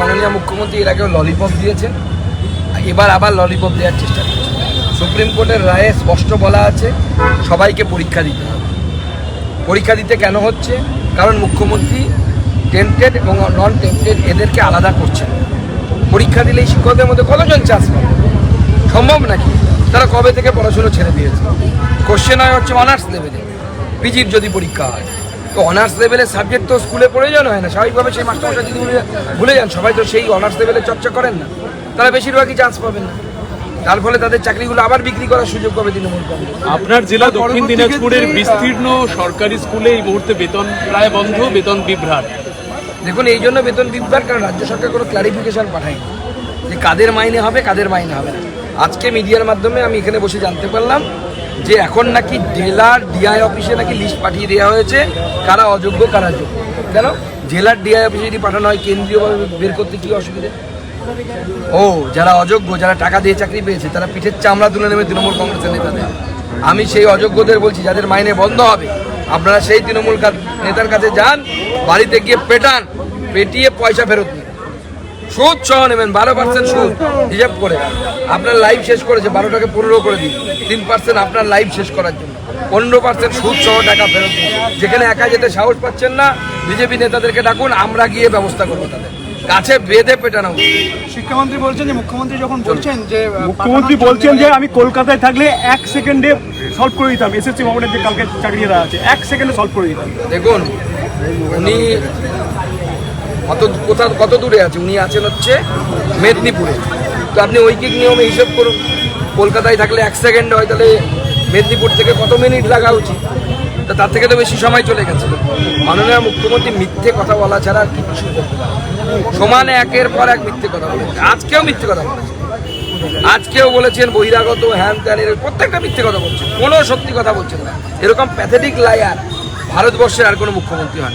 মাননীয় মুখ্যমন্ত্রী এর আগেও ললিপপ দিয়েছেন এবার আবার ললিপপ দেওয়ার চেষ্টা করছেন সুপ্রিম কোর্টের রায়ে স্পষ্ট বলা আছে, সবাইকে পরীক্ষা দিতে হবে। পরীক্ষা দিতে কেন হচ্ছে? কারণ মুখ্যমন্ত্রী টেন্টেড এবং নন টেন্টেড এদেরকে আলাদা করছেন। পরীক্ষা দিলেই শিক্ষকদের মধ্যে কতজন চান্স পাবে? সম্ভব নাকি? তারা কবে থেকে পড়াশুনো ছেড়ে দিয়েছে? কোশ্চেন হয় হচ্ছে অনার্স লেভেলে পিজির যদি পরীক্ষা হয়। তো অনার্স লেভেলের সাবজেক্ট তো স্কুলে প্রয়োজন হয় না। স্বাভাবিকভাবে সেই মাস্টারমশাই যদি ভুলে- ভুলে যান সবাই তো সেই অনার্স লেভেলে চর্চা করেন না। তারা বেশিরভাগই চান্স পাবেন না। তার ফলে তাদের চাকরিগুলো আবার বিক্রি করার সুযোগ পাবে তৃণমূল আপনার জেলা দক্ষিণ দিনাজপুরের বিস্তীর্ণ সরকারি স্কুলে এই মুহূর্তে বেতন প্রায় বন্ধ বেতন বিভ্রাট। দেখুন এই জন্য বেতন বিভ্রাট কারণ রাজ্য সরকার কোনো ক্লারিফিকেশন পাঠায়নি। যে কাদের মাইনে হবে কাদের মাইনে হবে না। আজকে মিডিয়ার মাধ্যমে আমি এখানে বসে জানতে পারলাম যে এখন নাকি জেলার ডিআই অফিসে নাকি লিস্ট পাঠিয়ে দেওয়া হয়েছে, কারা অযোগ্য, কারা যোগ্য। কেন? জেলার ডিআই অফিসে যদি পাঠানো হয়, কেন্দ্রীয়ভাবে বের করতে কি অসুবিধে? ও, যারা অযোগ্য, যারা টাকা দিয়ে চাকরি পেয়েছে, তারা পিঠের চামড়া তুলে নেবে তৃণমূল কংগ্রেসের নেতাদের। আমি সেই অযোগ্যদের বলছি, যাদের মাইনে বন্ধ হবে, আপনারা সেই তৃণমূল নেতার কাছে যান, বাড়িতে গিয়ে পেটান, পেটিয়ে পয়সা ফেরত নিন। সুদ সহ নেবেন বারো পার্সেন্ট সুদ হিসাব করে। আপনার লাইফ শেষ করেছে বারোটাকে পনেরো করে দিন। তিন পার্সেন্ট আপনার লাইফ শেষ করার জন্য। পনেরো পার্সেন্ট সুদ সহ টাকা ফেরত দিন। যেখানে একা যেতে সাহস পাচ্ছেন না বিজেপি নেতাদেরকে ডাকুন আমরা গিয়ে ব্যবস্থা করব তাদের। কাছে বেঁধে পেটানো শিক্ষামন্ত্রী বলছেন যে মুখ্যমন্ত্রী যখন বলছেন যে মুখ্যমন্ত্রী বলছেন যে আমি কলকাতায় থাকলে এক সেকেন্ডে সলভ করে দিতাম। এসএসসি ভবনের যে কালকে চাকরিরা আছে এক সেকেন্ডে সলভ করে দিতাম। দেখুন উনি কত কোথা কত দূরে আছে? উনি আছেন হচ্ছে মেদিনীপুরে। তো আপনি ঐকিক নিয়মে হিসেব করুন। কলকাতায় থাকলে এক সেকেন্ড হয়, তাহলে মেদিনীপুর থেকে কত মিনিট লাগা উচিত? তা তার থেকে তো বেশি সময় চলে গেছে। মাননীয় মুখ্যমন্ত্রী মিথ্যে কথা বলা ছাড়া আর কিছু না। সমানে একের পর এক মিথ্যে কথা বলেছে আজকেও মিথ্যে কথা বলেছে আজকেও বলেছেন বহিরাগত হ্যান ত্যান এর প্রত্যেকটা মিথ্যে কথা বলছেন। কোনো সত্যি কথা বলছেন না। এরকম প্যাথেটিক লায়ার ভারতবর্ষের আর কোনো মুখ্যমন্ত্রী হন